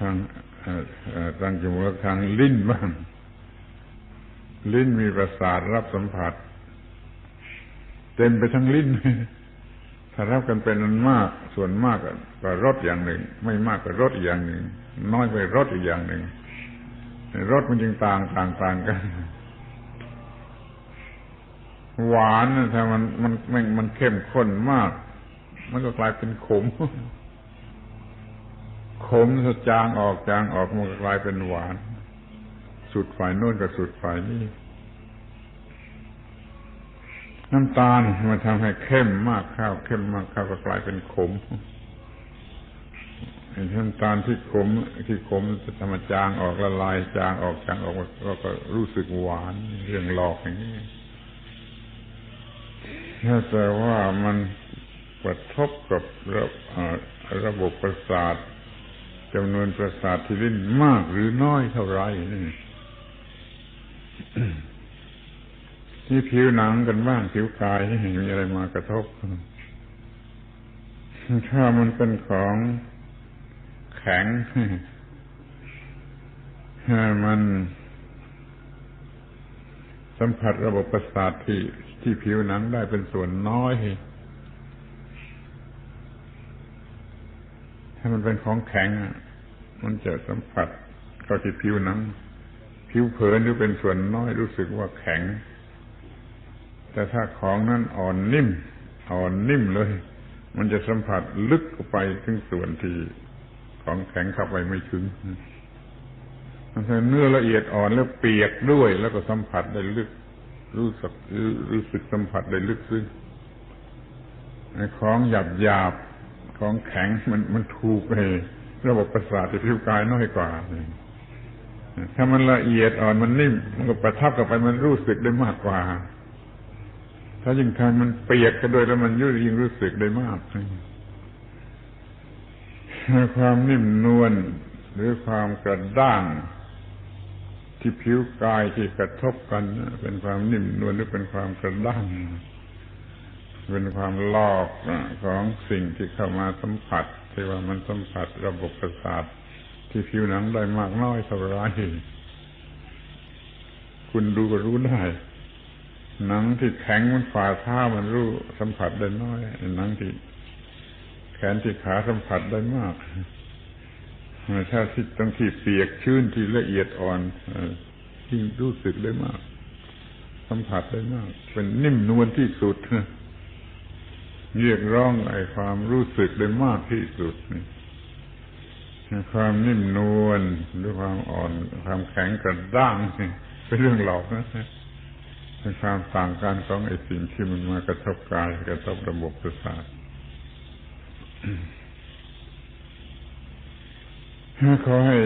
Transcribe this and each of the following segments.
ทางทางจมูกทางลิ้นบ้าง ลิ้นมีประสาทรับสัมผัส เต็มไปทั้งลิ้นถ้ารับกันเป็นนันมากส่วนมากก็รสอย่างหนึ่ง ไม่มากก็รสอีกอย่างหนึ่ง น้อยไปรสอีกอย่างหนึ่งรสมันจึงต่างต่างต่างกัน หวานถ้ามันมันมันมันเข้มข้นมาก มันก็กลายเป็นขม ขมถ้าจางออกจางออกมันกลายเป็นหวาน สุดฝ่ายโน้นกับสุดฝ่ายนี้ น้ำตาลมันทำให้เข้มมากข้าวเข้มมากข้าวก็กลายเป็นขมน้ำตาลที่ขมที่ขมจะทำจางออกละลาย จางออกจางออกก็ก็รู้สึกหวานเรื่องหลอกอย่างนี้แต่ว่ามันกระทบกับระระบบประสาท จำนวนประสาทที่ลิ้นมากหรือน้อยเท่าไรนี่ที่ผิวหนังกันบ้างผิวกายที่มีอะไรมากระทบ ถ้ามันเป็นของแข็งมันสัมผัสระบบประสาทที่ที่ผิวหนังได้เป็นส่วนน้อย ถ้ามันเป็นของแข็ง มันจะสัมผัสเข้าที่ผิวหนัง ผิวเผินหรือเป็นส่วนน้อยรู้สึกว่าแข็ง แต่ถ้าของนั้นอ่อนนิ่ม อ่อนนิ่มเลย มันจะสัมผัสลึกไปถึงส่วนที่ของแข็งเข้าไปไม่ถึงเนื้อละเอียดอ่อนแล้วเปียกด้วย แล้วก็สัมผัสได้ลึก รู้สึกรู้สึกสัมผัสได้ลึกซึ้งของหยาบหยาบของแข็งมันมันถูกไอ้ ระบบประสาทที่ผิวกายน้อยกว่าถ้ามันละเอียดอ่อนมันนิ่ม มันก็ประทับกับไปมันรู้สึกได้มากกว่า ถ้ายิ่งทางมันเปียกกันด้วยแล้วมันยุ่ยิ่งรู้สึกได้มากความนิ่มนวลหรือความกระด้างที่ผิวกายที่กระทบกันเป็นความนิ่มนวลหรือเป็นความกระด้างเป็นความลอกของสิ่งที่เข้ามาสัมผัส ที่ว่ามันสัมผัสระบบประสาทที่ผิวหนังได้มากน้อยเท่าไรคุณดูก็รู้ได้ หนังที่แข็งมันฝ่าเท้ามันรู้สัมผัสได้น้อย หนังที่แขนที่ขาสัมผัสได้มากถ้าที่ต้องที่เปียกชื้นที่ละเอียดอ่อนที่รู้สึกได้มาก สัมผัสได้มาก เป็นนิ่มนวลที่สุด เรียกร้องไอ้ความรู้สึกได้มากที่สุดนี่ความนิ่มนวลหรือความอ่อนความแข็งกระด้างนี่เป็นเรื่องหลอกนะเป็นความต่างกันของไอ้สิ่งที่มันมากระทบกายกระทบระบบประสาทขอให้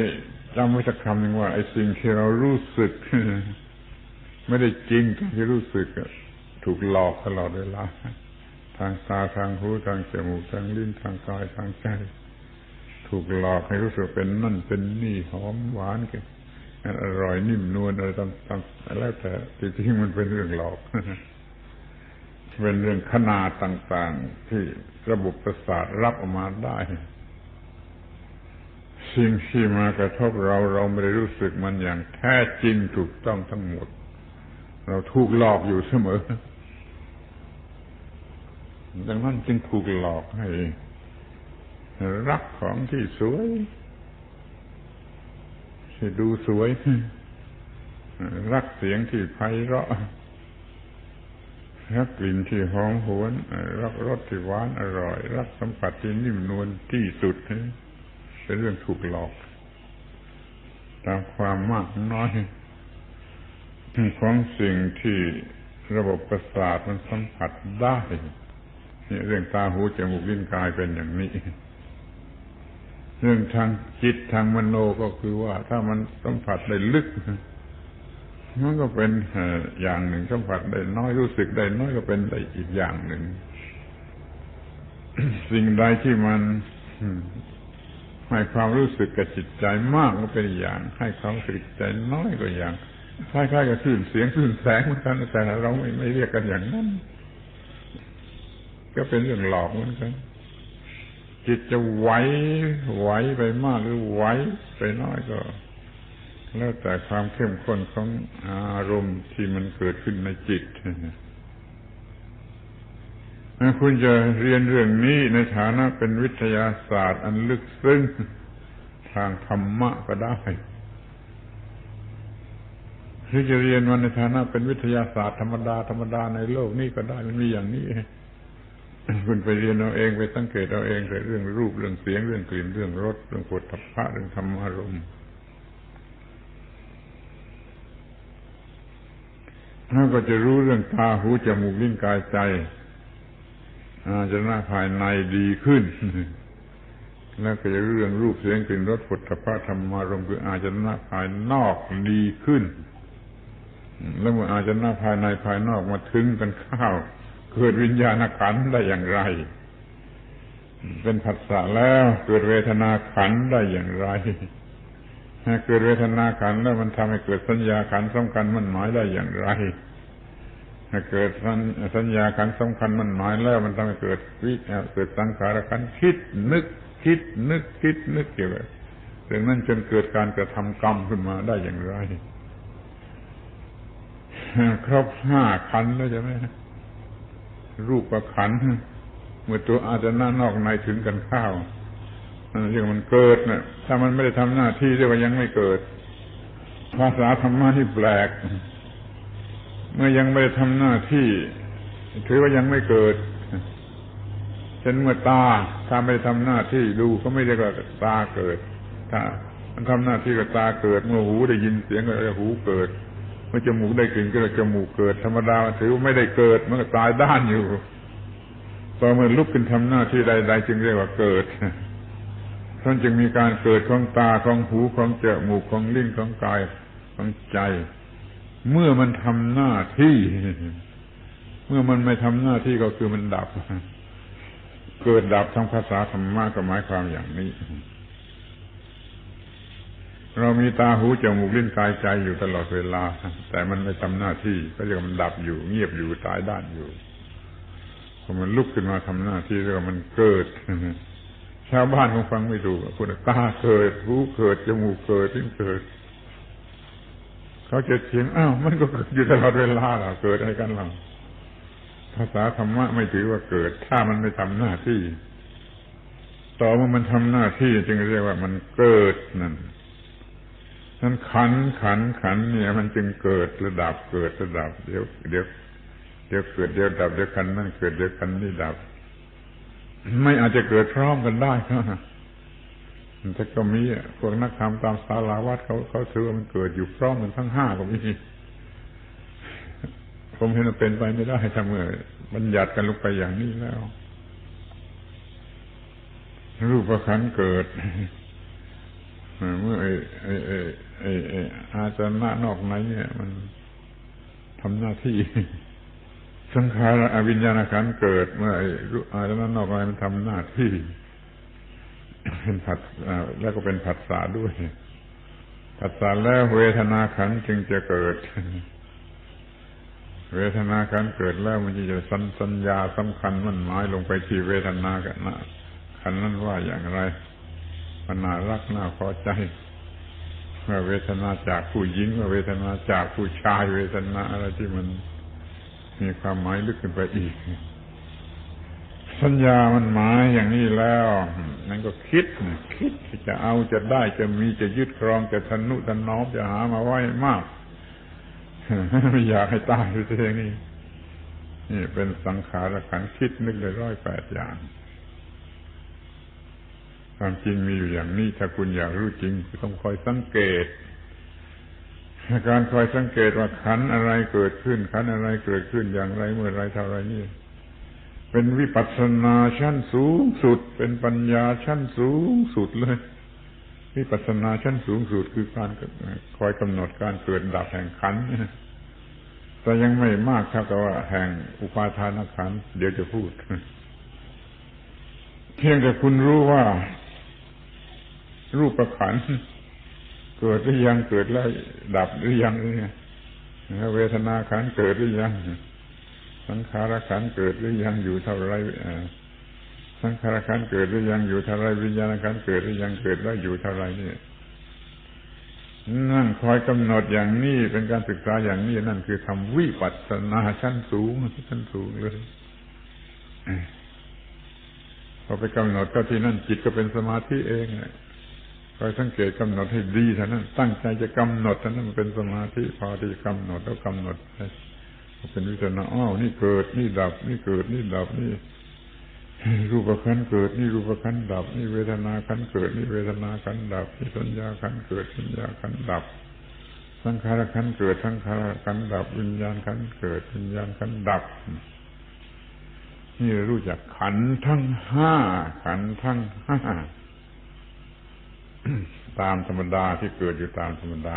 จำไว้สักคำหนึ่งว่าไอ้สิ่งที่เรารู้สึก ไม่ได้จริงที่รู้สึกถูกหลอกตลอดเวลา ทางตาทางหูทางจมูกทางลิ้นทางกายทางใจ ถูกหลอกให้รู้สึกเป็นนั่นเป็นนี่หอมหวานกันอร่อยนิ่มนวลอะไรต่างๆแล้วแต่จริงๆมันเป็นเรื่องหลอกเป็นเรื่องขนาดต่าง ๆ ที่ระบบประสาทรับออกมาได้ สิ่งที่มากระทบเราเราไม่ได้รู้สึกมันอย่างแท้จริงถูกต้องทั้งหมด เราถูกหลอกอยู่เสมอ ดังนั้นจึงถูกหลอกให้ รักของที่สวยที่ดูสวย รักเสียงที่ไพเราะ รักกลิ่นที่หอมหวน รักรสที่หวานอร่อย รักสัมผัสที่นิ่มนวลที่สุดเป็นเรื่องถูกหลอก ตามความมากน้อยของสิ่งที่ระบบประสาทมันสัมผัสได้ เรื่องตาหูจมูกลิ้นกายเป็นอย่างนี้ เรื่องทางจิตทางมโนก็คือว่า ถ้ามันสัมผัสได้ลึกมันก็เป็นอย่างหนึ่งสัมผัสได้น้อยรู้สึกได้น้อยก็เป็นได้อีกอย่างหนึ่ง สิ่งใดที่มันให้ความรู้สึกกับจิตใจมากก็เป็นอย่าง ให้ความรู้สึกใจน้อยก็อย่างคล้ายๆกับคลื่นเสียงคลื่นแสงเหมือนกันแต่เราไม่ไม่เรียกกันอย่างนั้น ก็เป็นเรื่องหลอกเหมือนกันจิตจะไหวไหวไปมากหรือไหวไปน้อยก็ แล้วแต่ความเข้มข้นของอารมณ์ที่มันเกิดขึ้นในจิตคุณจะเรียนเรื่องนี้ในฐานะเป็นวิทยาศาสตร์ อันลึกซึ้งทางธรรมะก็ได้หรือจะเรียนมันในฐานะเป็นวิทยาศาสตร์ธรรมดาธรรมดาในโลกนี้ก็ได้มันมีอย่างนี้ คุณไปเรียนเอาเองไปสังเกตเอาเองแต่เรื่องรูปเรื่องเสียงเรื่องกลิ่นเรื่องรสเรื่องปุถะพระเรื่องธรรมารมณ์แล้วก็จะรู้เรื่องตาหูจมูกลิ้นกายใจอาจจะหน้าภายในดีขึ้น แล้วก็จะเรื่องรูปเสียงกลิ่นรสปุถะพระธรรมารมณ์คืออาจจะหน้าภายนอกดีขึ้น แล้วเมื่ออาจจะหน้าภายในภายนอกมาถึงกันข้าว เกิดวิญญาณขันได้อย่างไร เป็นผัสสะแล้วเกิดเวทนาขันได้อย่างไรเกิดเวทนาขันแล้วมันทำให้เกิดสัญญาขันสำคัญมันหมายได้อย่างไรเกิดสัญญาขันสำคัญมันหมายแล้วมันทำให้เกิดวิเกิดสังขารขันคิดนึกคิดนึกคิดนึกเกี่ยวกับเรื่องนั้นจนเกิดการกระทำกรรมขึ้นมาได้อย่างไร ครบห้าขันแล้วใช่ไหม รูปประขันเมื่อตัวอาจจะหน้านอกในถึงกันข้าวเรียกมันเกิดนะถ้ามันไม่ได้ทำหน้าที่เรียกว่ายังไม่เกิด ภาษาธรรมะที่แปลก เมื่อยังไม่ได้ทำหน้าที่ ถือว่ายังไม่เกิดเช่นเมื่อตาถ้าไม่ได้ทำหน้าที่ดูก็ไม่ได้ก็ตาเกิด ถ้า มันทำหน้าที่ก็ตาเกิด เมื่อหูได้ยินเสียงก็หูเกิด มื่อจมูกได้กลิ่นก็เลยจมูกเกิด ธรรมดาถือว่าไม่ได้เกิดมันก็ตายด้านอยู่พอเมื่อลุกขึ้นทำหน้าที่ใด ๆ จึงเรียกว่าเกิดท่านจึงมีการเกิดของตาของหูของจมูกของลิ้นของกายของใจ เมื่อมันทำหน้าที่ เมื่อมันไม่ทำหน้าที่ก็คือมันดับ เกิดดับทางภาษาธรรมะก็หมายความอย่างนี้ เรามีตาหูจมูกลิ้นกายใจอยู่ตลอดเวลา แต่มันไม่ทำหน้าที่ก็เรียกมันดับอยู่ เงียบอยู่ตายด้านอยู่พอมันลุกขึ้นมาทำหน้าที่เรียกว่ามันเกิดชาวบ้านคงฟังไม่ถูกคุณตาเกิดหูเกิดจมูกเกิดลิ้นเกิด เขาจะเถียงอ้าวมันก็เกิดอยู่ตลอดเวลาล่ะเกิดอะไรกันล่ะภาษาธรรมะไม่ถือว่าเกิด ถ้ามันไม่ทำหน้าที่ ต่อเมื่อมันทำหน้าที่จึงเรียกว่ามันเกิดนั่น นั้นขันขันขันเนี่ย มันจึงเกิดระดับเกิดระดับเดี๋ยวเดี๋ยวเดี๋ยวเกิดเดี๋ยวดับเดี๋ยวขันนั่นเกิดเดี๋ยวขันนี่ดับ ไม่อาจจะเกิดพร้อมกันได้ครับแต่ก็มีพวกนักธรรมตามสาราวัดเขาเขาถือว่ามันเกิดอยู่พร้อมกันทั้งห้าก็มีผมเห็นมันเป็นไปไม่ได้ถ้าเมื่อบัญญัติกันลงไปอย่างนี้แล้ว รูปประคันเกิด เมื่อไอ้ไอ้ไอ้ไอ้ไอ้อาจารย์นอกไหนเนี่ย มันทำหน้าที่ สังขารอวิญญาณขันเกิด เมื่อไอ้อาจารย์นอกไหนมันทำหน้าที่ เป็นผัสแล้วก็เป็นผัสสะด้วยผัสสะแล้วเวทนาขันจึงจะเกิด เวทนาขันเกิดแล้วมันจะสัญสัญญาสำคัญมันหมายลงไปที่เวทนากันนะขันนั้นว่าอย่างไร มันน่ารักน่าพอใจเมื่อเวทนาจากผู้หญิงเมื่อเวทนาจากผู้ชาย เวทนาอะไรที่มันมีความหมายลึกขึ้นไปอีก สัญญามันหมายอย่างนี้แล้วนั่นก็คิด คิดจะเอาจะได้จะมีจะยึดครองจะทนุถนอมจะหามาไว้มากไม่อยากให้ตายไปเองนี่นี่เป็นสังขารขันคิดนึกเลยร้อยแปดอย่าง ความจริงมีอยู่อย่างนี้ ถ้าคุณอยากรู้จริงต้องคอยสังเกตการคอยสังเกตว่าขันอะไรเกิดขึ้น ขันอะไรเกิดขึ้นอย่างไรเมื่อไรเท่าไรนี่ เป็นวิปัสสนาชั้นสูงสุด เป็นปัญญาชั้นสูงสุดเลย วิปัสสนาชั้นสูงสุดคือการคอยกำหนดการเกิดดับแห่งขันแต่ยังไม่มากเท่ากับว่าแห่งอุปาทานขันเดี๋ยวจะพูดเพียงแต่คุณรู้ว่า รูปประขันเกิดหรือยังเกิดแล้วดับหรือยังเนี่ยเวทนาขันเกิดหรือยัง สังขารขันเกิดหรือยังอยู่เท่าไรสังขารขันธ์เกิดหรือยังอยู่เท่าไรวิญญาณขันธ์เกิดหรือยังเกิดแล้วอยู่เท่าไรนี่นั่งคอยกำหนดอย่างนี้เป็นการศึกษาอย่างนี้นั่นคือทำวิปัสสนาชั้นสูงชั้นสูงเลยพอไปกำหนดก็ที่นั่นจิตก็เป็นสมาธิเอง คอยสังเกตกำหนดให้ดีเท่านั้น ตั้งใจจะกำหนดเท่านั้นมันเป็นสมาธิพอที่จะกำหนดแล้วกำหนดไปเป็นวิจารณาอ้าวนี่เกิดนี่ดับ นี่เกิดนี่ดับนี่รูปขันเกิด นี่รูปขันดับ นี่เวทนาขันเกิด นี่เวทนาขันดับ นี่สัญญาขันเกิดสัญญาขันดับ สังขารขันเกิดสังขารขันดับ วิญญาณขันเกิด วิญญาณขันดับ นี่รู้จักขันทั้งห้าขันทั้งห้า ตามธรรมดาที่เกิดอยู่ตามธรรมดา